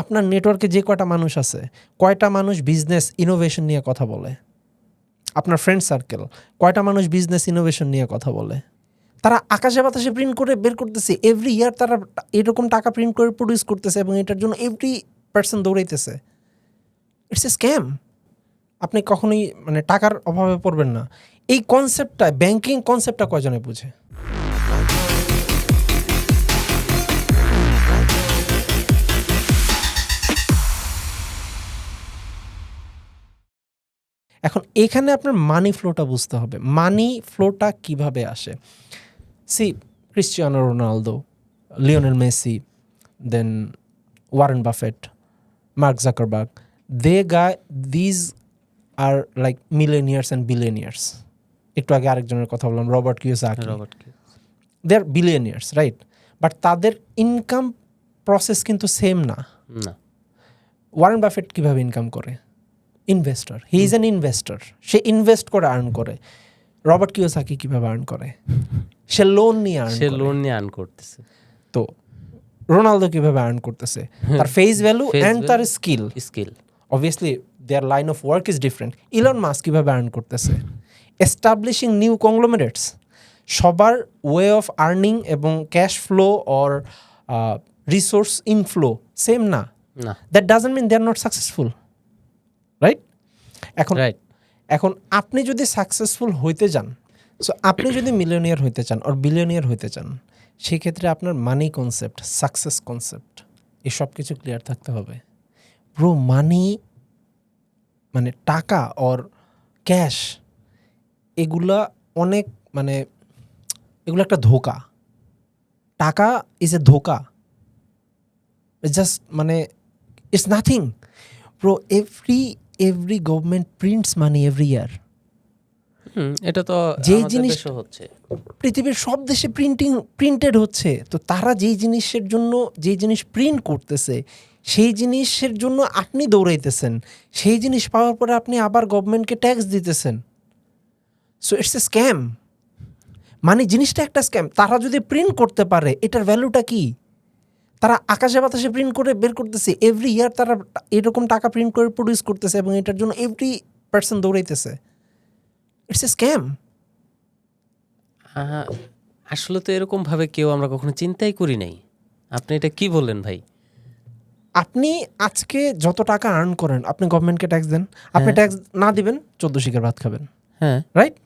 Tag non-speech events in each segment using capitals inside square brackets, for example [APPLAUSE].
আপনার নেটওয়ার্কে যে কয়টা মানুষ আছে, কয়টা মানুষ বিজনেস ইনোভেশন নিয়ে কথা বলে? আপনার ফ্রেন্ড সার্কেল কয়টা মানুষ বিজনেস ইনোভেশন নিয়ে কথা বলে? তারা আকাশে বাতাসে প্রিন্ট করে বের করতেছে এভরি ইয়ার তারা এরকম টাকা প্রিন্ট করে প্রডিউস করতেছে এবং এটার জন্য এভরি পার্সন দৌড়াইতেছে। ইটস এ স্ক্যাম আপনি কখনোই মানে টাকার অভাবে পড়বেন না। এই কনসেপ্টটা ব্যাংকিং কনসেপ্টটা কয়জনে বুঝে? এখন এখানে আপনার মানি ফ্লোটা বুঝতে হবে। মানি ফ্লোটা কীভাবে আসে? See Cristiano Ronaldo Lionel Messi then Warren Buffett Mark Zuckerberg they guy these are like millionaires and billionaires একটু আগে আরেকজনের কথা বললাম রবার্ট কিওসাকি রবার্ট কি they are billionaires right but তাদের ইনকাম প্রসেস কিন্তু সেম না। না। ওয়ারেন বাফেট কীভাবে ইনকাম করে? Investor he is an investor say invest করে আর্ন করে। রবার্ট কিওসাকি কীভাবে আর্ন করে? সে লোন নিয়ে আর্ন সে লোন নিয়ে আর্ন করতেছে। তো রোনালদো কীভাবে আর্ন করতেছে? তার [LAUGHS] ফেস ভ্যালু অ্যান্ড তার skill. Skill. Obviously their line of work is different Elon Musk কীভাবে আর্ন করতেছে? এস্টাবলিশিং নিউ কংগ্লোমারেটস সবার ওয়ে অফ আর্নিং এবং cash flow or resource inflow same না। না। That doesn't mean they are not successful right এখন right এখন আপনি যদি সাকসেসফুল হইতে যান সো আপনি যদি মিলিয়নিয়ার হইতে চান আর বিলিয়নিয়ার হইতে চান সেক্ষেত্রে আপনার মানি কনসেপ্ট সাকসেস কনসেপ্ট এসব কিছু ক্লিয়ার থাকতে হবে। ব্রো মানি মানে টাকা অর ক্যাশ এগুলা অনেক মানে এগুলো একটা ধোকা। টাকা ইজ এ ধোকা। জাস্ট মানে it's nothing bro every every government prints money every year এটা তো যেই জিনিস- হচ্ছে। পৃথিবীর সব দেশে প্রিন্টিং প্রিন্টেড হচ্ছে। তো তারা যেই জিনিসের জন্য যেই জিনিস প্রিন্ট করতেছে সেই জিনিসের জন্য আপনি দৌড়াইতেছেন। সেই জিনিস পাওয়ার পরে আপনি আবার গভর্নমেন্টকে ট্যাক্স দিতেছেন। সো ইটস এ স্ক্যাম মানে জিনিসটা একটা স্ক্যাম তারা যদি প্রিন্ট করতে পারে এটার ভ্যালুটা কি? তারা আকাশে বাতাসে প্রিন্ট করে বের করতেছে। এভরি ইয়ার তারা এরকম টাকা প্রিন্ট করে প্রডিউস করতেছে এবং এটার জন্য এভরি পার্সন দৌড়াইতেছে। ইটস এ স্ক্যাম আসলে তো এরকম ভাবে কেউ আমরা কখনো চিন্তাই করি নাই। আপনি এটা কি বললেন ভাই? আপনি আজকে যত টাকা আর্ন করেন আপনি গভর্নমেন্টকে ট্যাক্স দেন। আপনি ট্যাক্স না দিবেন চোদ্দ শিকার ভাত খাবেন। হ্যাঁ। রাইট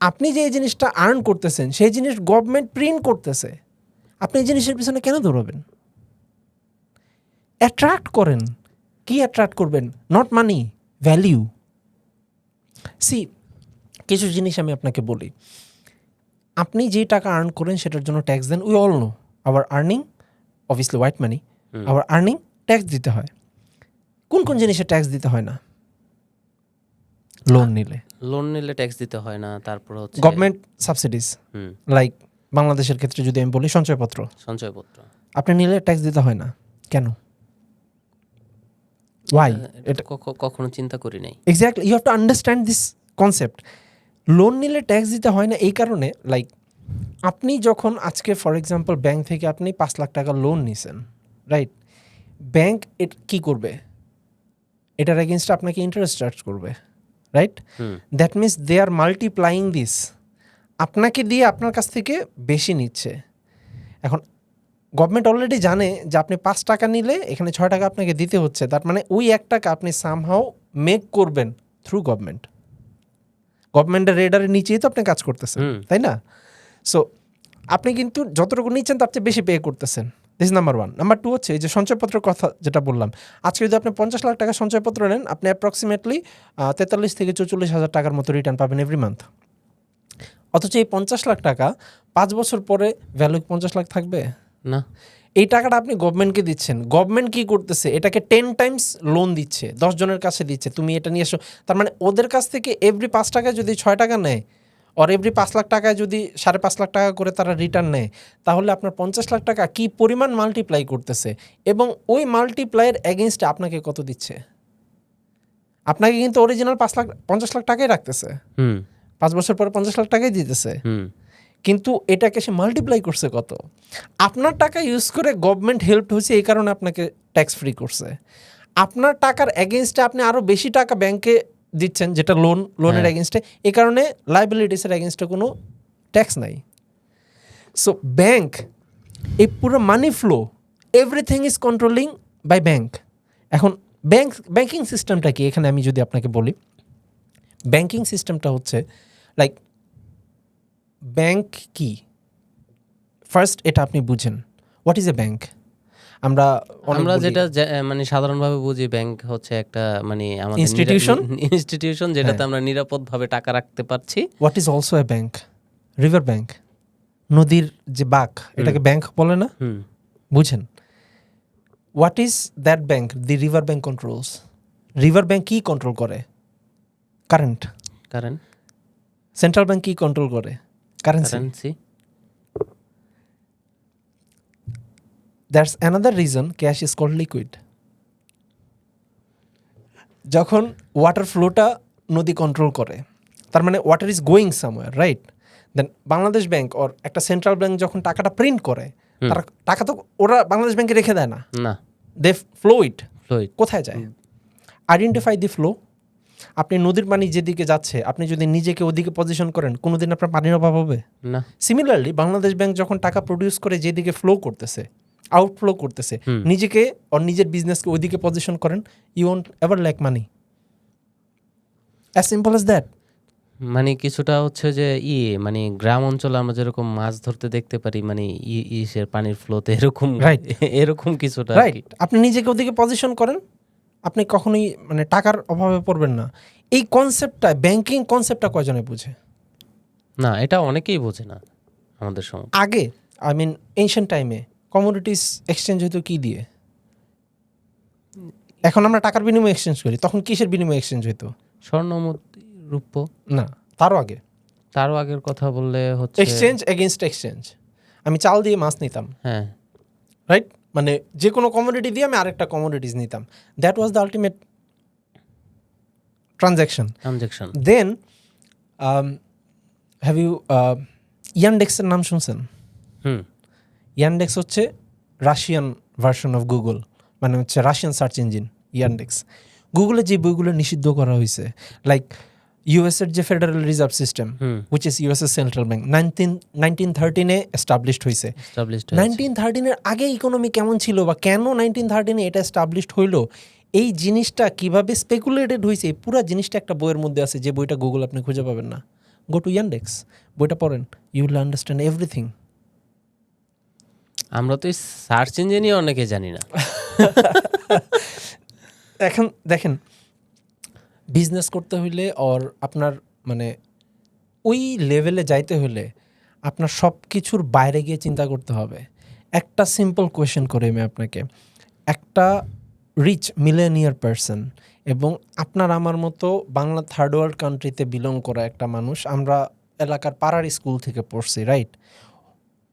আপনি যে এই জিনিসটা আর্ন করতেছেন সেই জিনিস গভর্নমেন্ট প্রিন্ট করতেছে। আপনি এই জিনিসের পিছনে কেন দৌড়াবেন? অ্যাট্রাক্ট করেন। কি অ্যাট্রাক্ট করবেন? নট মানি ভ্যালিউ সি কিছু জিনিস আমি আপনাকে বলি। আপনি যে টাকা আর্ন করেন সেটার জন্য tax then we all know our earning obviously white money our earning tax দিতে হয়। কোন কোন জিনিসে ট্যাক্স দিতে হয় না? লোন নিলে। লোন নিলে ট্যাক্স দিতে হয় না তারপর হচ্ছে গভর্নমেন্ট সাবসিডিজ লাইক বাংলাদেশের ক্ষেত্রে যদি আমি বলি সঞ্চয়পত্র। সঞ্চয়পত্র। আপনি নিলে ট্যাক্স দিতে হয় না। কেন? ওয়াই এটা কখনো চিন্তা করি নাই। Exactly you have to understand this concept loan নিলে ট্যাক্স দিতে হয় না এই কারণে লাইক আপনি যখন আজকে ফর এক্সাম্পল ব্যাংক থেকে আপনি পাঁচ লাখ টাকা লোন নিছেন রাইট ব্যাংক এট কী করবে? এটার এগেনস্টে আপনাকে ইন্টারেস্ট চার্জ করবে right that means they are multiplying this আপনাকে দিয়ে আপনার কাছ থেকে বেশি নিচ্ছে। এখন গভর্নমেন্ট অলরেডি জানে যে আপনি পাঁচ টাকা নিলে এখানে ছয় টাকা আপনাকে দিতে হচ্ছে। তার মানে ওই এক টাকা আপনি সামহাও মেক করবেন থ্রু গভর্নমেন্ট গভর্নমেন্টের রেডারের নিচেই তো আপনি কাজ করতেছেন তাই না? সো আপনি কিন্তু যতটুকু নিচ্ছেন তার চেয়ে বেশি পে করতেছেন। This number one number two হচ্ছে এই যে সঞ্চয়পত্রের কথা যেটা বললাম। আজকে যদি আপনি পঞ্চাশ লাখ টাকা সঞ্চয়পত্র নেন আপনি অ্যাপ্রক্সিমেটলি তেতাল্লিশ থেকে চৌচল্লিশ হাজার টাকার মতো রিটার্ন পাবেন এভরি মান্থ অথচ এই পঞ্চাশ লাখ টাকা পাঁচ বছর পরে ভ্যালু পঞ্চাশ লাখ থাকবে? না। এই টাকাটা আপনি গভর্নমেন্টকে দিচ্ছেন। গভর্নমেন্ট কি করতেছে? এটাকে টেন টাইমস লোন দিচ্ছে দশ জনের কাছে দিচ্ছে। তুমি এটা নিয়ে এসো। তার মানে ওদের কাছ থেকে এভরি পাঁচ টাকায় যদি ছয় টাকা নেয় আর এভরি পাঁচ লাখ টাকায় যদি সাড়ে পাঁচ লাখ টাকা করে তারা রিটার্ন নেয় তাহলে আপনার পঞ্চাশ লাখ টাকা কি পরিমাণ মাল্টিপ্লাই করতেছে? এবং ওই মাল্টিপ্লাইয়ের এগেনস্টে আপনাকে কত দিচ্ছে? আপনাকে কিন্তু অরিজিনাল পাঁচ লাখ পঞ্চাশ লাখ টাকাই রাখতেছে। হুম। পাঁচ বছর পরে পঞ্চাশ লাখ টাকাই দিতেছে। কিন্তু এটাকে সে মাল্টিপ্লাই করছে কত? আপনার টাকা ইউজ করে গভর্নমেন্ট হেল্প হয়েছে এই কারণে আপনাকে ট্যাক্স ফ্রি করছে। আপনার টাকার এগেনস্টে আপনি আরও বেশি টাকা ব্যাংকে দিচ্ছেন যেটা লোন লোনের। এগেনস্টে এই কারণে লাইবিলিটিসের এগেনস্টে কোনো ট্যাক্স নাই। সো ব্যাংক এই পুরো money flow everything is controlling by bank এখন ব্যাংক ব্যাংকিং সিস্টেমটা কি? এখানে আমি যদি আপনাকে বলি ব্যাংকিং সিস্টেমটা হচ্ছে লাইক ব্যাংক কি? ফার্স্ট এটা আপনি বুঝেন। হোয়াট ইজ এ ব্যাংক আমরা আমরা যেটা মানে সাধারণভাবে বুঝি ব্যাংক হচ্ছে একটা মানে আমাদের Institution? [LAUGHS] ইনস্টিটিউশন যেটাতে হ্যাঁ। আমরা নিরাপদভাবে টাকা রাখতে পারছি। What is also a bank river bank নদীর যে বাঁক এটাকে ব্যাংক বলে না? বুঝেন। What is that bank the river bank controls river bank কি কন্ট্রোল করে? কারেন্ট কারণ সেন্ট্রাল ব্যাংক কি কন্ট্রোল করে? Currency that's another reason cash is called liquid যখন ওয়াটার ফ্লোটা নদী কন্ট্রোল করে তার মানে water is going somewhere right then Bangladesh bank ওর একটা সেন্ট্রাল ব্যাংক যখন টাকাটা প্রিন্ট করে তারা টাকা তো ওরা বাংলাদেশ ব্যাংকে রেখে দেয় না। না। দে ফ্লো ইট কোথায় যায়? আইডেন্টিফাই দি ফ্লো আপনি নদীর পানি যেদিকে যাচ্ছে আপনি যদি নিজেকে ওদিকে পজিশন করেন কোনোদিন আপনার পানির অভাব হবে? না। সিমিলারলি বাংলাদেশ ব্যাংক যখন টাকা প্রডিউস করে যেদিকে ফ্লো করতেছে আউটফ্লো করতেছে নিজেকে আর নিজের বিজনেসকে ওইদিকে পজিশন করেন you won't ever lack money as simple as that মানে কিছুটা হচ্ছে যে ই মানে গ্রাম অঞ্চলে আমরা যেরকম মাছ ধরতে দেখতে পারি মানে ই ইসের পানির ফ্লোতে এরকম. এরকম কিছুটা রাইট আপনি নিজেকে ওদিকে পজিশন করেন আপনি কখনোই মানে টাকার অভাবে পড়বেন না। এই কনসেপ্টটা ব্যাংকিং কনসেপ্টটা কয়জনে বুঝে? না এটা অনেকেই বোঝে না আমাদের সময় আগে আই মিন এনশিয়েন্ট টাইমে কমোডিটিস এক্সচেঞ্জ হতো কি দিয়ে? এখন আমরা টাকার বিনিময়ে এক্সচেঞ্জ করি তখন কিসের বিনিময়ে এক্সচেঞ্জ হতো স্বর্ণ রূপ্য না তারও আগে। তারও আগের কথা বললে হচ্ছে এক্সচেঞ্জ এগেনস্ট এক্সচেঞ্জ আমি চাল দিয়ে মাছ নিতাম। হ্যাঁ। রাইট মানে যে কোনো কমোডিটি দিয়ে আমি আরেকটা কমোডিটিস নিতাম। That was the ultimate transaction transaction then have you ইয়ানডেক্সের নাম শুনছেন? হুম। ইয়ানডেক্স হচ্ছে রাশিয়ান ভার্সন অফ গুগল মানে হচ্ছে রাশিয়ান সার্চ ইঞ্জিন ইয়ানডেক্স গুগলে যে বইগুলো নিষিদ্ধ করা হয়েছে লাইক ইউএসের যে federal reserve system which is ইউএসএর central bank nineteen থার্টিনে এস্টাবলিশড হয়েছে। নাইনটিন থার্টিনের আগে ইকোনমি কেমন ছিল বা কেন নাইনটিন থার্টিনে এটা এস্টাবলিশড হইল এই জিনিসটা কীভাবে স্পেকুলেটেড হয়েছে এই পুরো জিনিসটা একটা বইয়ের মধ্যে আছে যে বইটা গুগল আপনি খুঁজে পাবেন না। গো টু ইয়ানডেক্স বইটা পড়েন ইউ উইল আন্ডারস্ট্যান্ড এভরিথিং আমরা তো এই সার্চ ইঞ্জিনই অনেকে জানি না। [LAUGHS] এখন দেখেন বিজনেস করতে হইলে ওর আপনার মানে ওই লেভেলে যাইতে হলে আপনার সব কিছুর বাইরে গিয়ে চিন্তা করতে হবে। একটা সিম্পল কোয়েশ্চেন করে আমি আপনাকে। একটা রিচ মিলেনিয়ার পারসন এবং আপনার আমার মতো বাংলা থার্ড ওয়ার্ল্ড কান্ট্রিতে বিলং করা একটা মানুষ, আমরা এলাকার পাড়ার স্কুল থেকে পড়ছি রাইট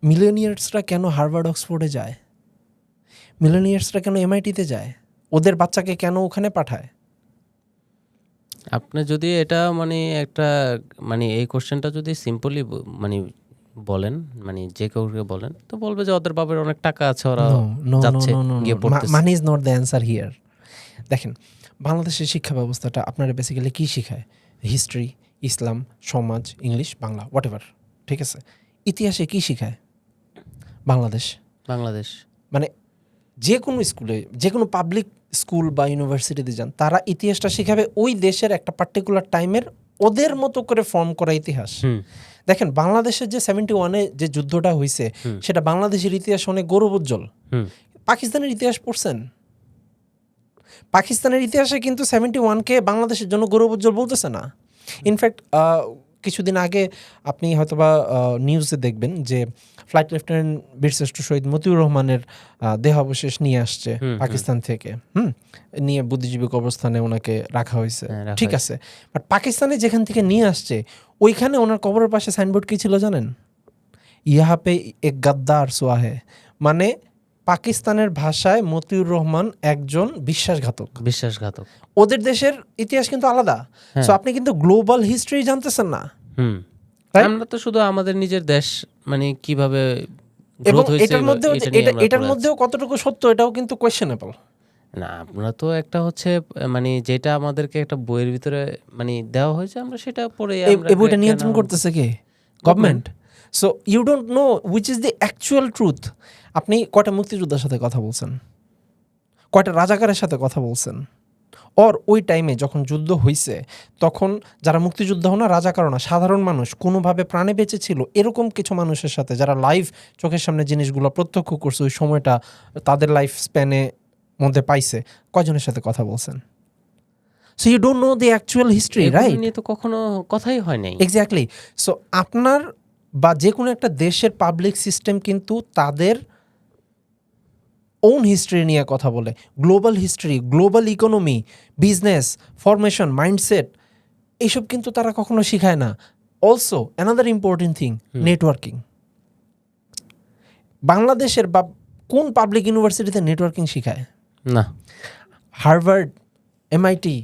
মিলেনিয়ার্সরা কেন হার্ভার্ড, অক্সফোর্ডে যায়? মিলেনিয়ার্সরা কেন এমআইটিতে যায়? ওদের বাচ্চাকে কেন ওখানে পাঠায়? আপনি যদি এটা মানে একটা মানে এই কোশ্চেনটা যদি সিম্পলি মানে বলেন মানে যে কাউকে বলেন তো বলবে যে ওদের বাবার অনেক টাকা আছে ওরা যাচ্ছে গিয়ে পড়তেছে। Money is not the answer here দেখেন বাংলাদেশের শিক্ষা ব্যবস্থাটা আপনারা বেসিক্যালি কী শেখায়? হিস্ট্রি ইসলাম সমাজ ইংলিশ বাংলা হোয়াট এভার ঠিক আছে? ইতিহাসে কী শেখায়? বাংলাদেশ। বাংলাদেশ। মানে যে কোনো স্কুলে যে কোনো পাবলিক স্কুল বা ইউনিভার্সিটিতে যান তারা ইতিহাসটা শেখাবে ওই দেশের একটা পার্টিকুলার টাইমের ওদের মতো করে ফর্ম করা ইতিহাস। দেখেন বাংলাদেশের যে সেভেন্টি ওয়ানে যে যুদ্ধটা হয়েছে সেটা বাংলাদেশের ইতিহাস অনেক গৌরবোজ্জ্বল হুম। পাকিস্তানের ইতিহাস পড়ছেন? পাকিস্তানের ইতিহাসে কিন্তু সেভেন্টি ওয়ানকে বাংলাদেশের জন্য গৌরবোজ্জ্বল বলতেছে না। ইনফ্যাক্ট কিছুদিন আগে আপনি হয়তোবা নিউজে দেখবেন যে ফ্লাইট লেফটেন্যান্ট বীরশ্রেষ্ঠ শহীদ মতিউর রহমানের দেহাবশেষ নিয়ে আসছে পাকিস্তান থেকে। হুম? নিয়ে বুদ্ধিজীবী কবরস্থানে ওনাকে রাখা হয়েছে। হ্যাঁ, ঠিক আছে। বাট পাকিস্তানে যেখান থেকে নিয়ে আসছে ওইখানে ওনার কবরের পাশে সাইনবোর্ড কি ছিল জানেন? ইহা পে এক গাদ্দার সোয়া হে মানে পাকিস্তানের ভাষায় মতিউর রহমান একজন বিশ্বাসঘাতক। বিশ্বাসঘাতক। ওদের দেশের ইতিহাস কিন্তু আলাদা। সো আপনি কিন্তু গ্লোবাল হিস্ট্রি জানতেছেন না। হুম। আমরা তো শুধু আমাদের নিজের দেশ মানে কীভাবে এবং এটার মধ্যেও এটার মধ্যেও কতটুকু সত্য এটাও কিন্তু কোয়েশ্চেনেবল না আমরা তো একটা হচ্ছে মানে যেটা আমাদেরকে একটা বইয়ের ভিতরে মানে দেওয়া হয়েছে আমরা সেটা পড়ে এই বইটা নিয়ন্ত্রণ করতেছে কে? Government so you don't know which is the actual truth আপনি কয়টা মুক্তিযোদ্ধার সাথে কথা বলছেন? কয়টা রাজাকারের সাথে কথা বলছেন? অর ওই টাইমে যখন যুদ্ধ হইছে তখন যারা মুক্তিযুদ্ধ না রাজাকার না সাধারণ মানুষ কোনোভাবে প্রাণে বেঁচে ছিল এরকম কিছু মানুষের সাথে যারা লাইভ চোখের সামনে জিনিসগুলো প্রত্যক্ষ করছে ওই সময়টা তাদের লাইফ স্প্যানে মধ্যে পাইছে কয়জনের সাথে কথা বলছেন? So you don't know the actual history right নিয়ে তো কখনো কথাই হয় নাই। এক্স্যাক্টলি সো আপনার বা যে কোনো একটা দেশের পাবলিক সিস্টেম কিন্তু তাদের ওন হিস্ট্রি নিয়ে কথা বলে global history global economy business formation mindset এইসব কিন্তু তারা কখনো শিখায় না। Also another important thing networking বাংলাদেশের বা কোন পাবলিক ইউনিভার্সিটিতে নেটওয়ার্কিং শিখায়? না। হার্ভার্ড এমআইটি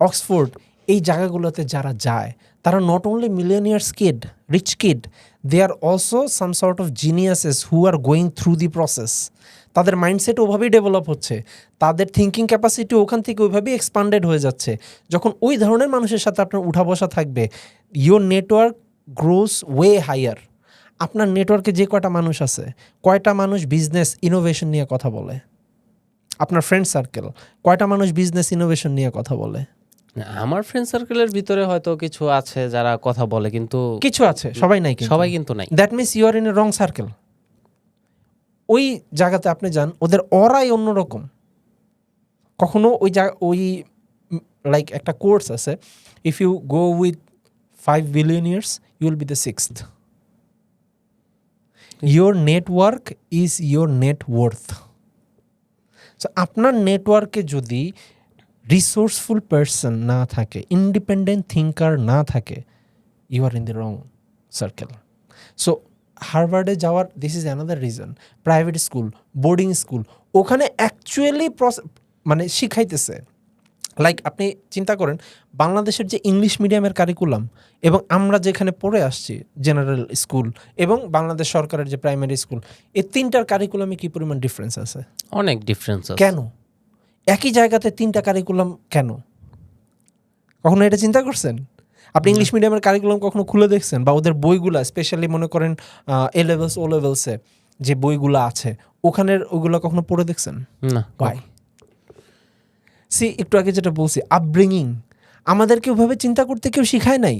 অক্সফোর্ড এই জায়গাগুলোতে যারা যায় তারা not only millionaires kid rich kid they are also some sort of geniuses who are going through the process তাদের মাইন্ডসেট ওভাবেই ডেভেলপ হচ্ছে। তাদের থিঙ্কিং ক্যাপাসিটি ওখান থেকে ওইভাবেই এক্সপান্ডেড হয়ে যাচ্ছে। যখন ওই ধরনের মানুষের সাথে আপনার উঠা বসা থাকবে your network grows way higher আপনার নেটওয়ার্কে যে কয়টা মানুষ আছে কয়টা মানুষ বিজনেস ইনোভেশন নিয়ে কথা বলে? আপনার ফ্রেন্ড সার্কেল কয়টা মানুষ বিজনেস ইনোভেশন নিয়ে কথা বলে? আমার ফ্রেন্ড সার্কেলের ভিতরে হয়তো কিছু আছে যারা কথা বলে কিন্তু কিছু আছে সবাই নাই সবাই কিন্তু নাই। That means you are in a wrong circle ওই জায়গাতে আপনি যান, ওদের অরাই অন্যরকম। কখনো ওই জায়গা, ওই লাইক একটা কোর্স আছে if you go with five billion years you will be the six your network is your net worth আপনার নেটওয়ার্কে যদি রিসোর্সফুল পার্সন না থাকে ইন্ডিপেন্ডেন্ট থিঙ্কার না থাকে you are in the wrong circle so হার্ভার্ডে যাওয়ার this is another reason private school boarding school ওখানে actually মানে শিখাইতেছে। লাইক আপনি চিন্তা করেন বাংলাদেশের যে ইংলিশ মিডিয়ামের কারিকুলাম এবং আমরা যেখানে পড়ে আসছি জেনারেল স্কুল এবং বাংলাদেশ সরকারের যে প্রাইমারি স্কুল এই তিনটার কারিকুলামে কি পরিমাণ ডিফারেন্স আছে? অনেক ডিফারেন্স কেন? একই জায়গাতে তিনটা কারিকুলাম কেন? কখনো এটা চিন্তা করছেন? আপনি ইংলিশ মিডিয়ামের কারিকুলাম কখনো খুলে দেখছেন? বা ওদের বইগুলা স্পেশালি মনে করেন এ লেভেলস ও লেভেলসে যে বইগুলো আছে ওখানের ওইগুলো কখনো পড়ে দেখছেন? না বাই সি একটু আগে যেটা বলছি আপব্রিঙিং আমাদেরকে ওভাবে চিন্তা করতে কেউ শিখায় নাই।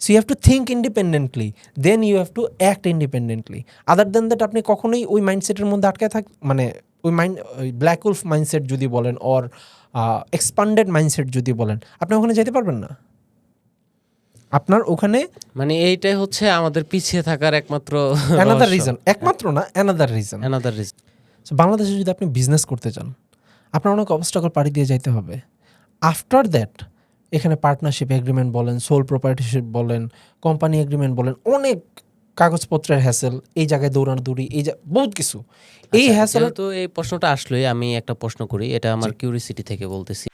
So you have to think independently then you have to act independently other than that আপনি কখনোই ওই মাইন্ডসেটের মধ্যে আটকে থাক মানে ওই মাইন্ড ওই ব্ল্যাক উলফ মাইন্ডসেট যদি বলেন অর এক্সপান্ডেড মাইন্ডসেট যদি বলেন আপনি ওখানে যেতে পারবেন না? আপনার ওখানে মানে এইটাই হচ্ছে আমাদের পিছিয়ে থাকার একমাত্র [LAUGHS] অ্যানাদার রিজন একমাত্র না অ্যানাদার রিজন অ্যানাদার রিজন বাংলাদেশে যদি আপনি বিজনেস করতে চান আপনার অনেক অবস্টাকল পাড়ি দিয়ে যাইতে হবে। আফটার দ্যাট এখানে পার্টনারশিপ এগ্রিমেন্ট বলেন সোল প্রপার্টিশিপ বলেন কোম্পানি এগ্রিমেন্ট বলেন অনেক কাগজপত্রের হ্যাসেল এই জায়গায় দৌড়াদৌড়ি এই বহুত কিছু। এই হ্যাসেল তো এই প্রশ্নটা আসলোই আমি একটা প্রশ্ন করি এটা আমার কিউরিসিটি থেকে বলতেছি।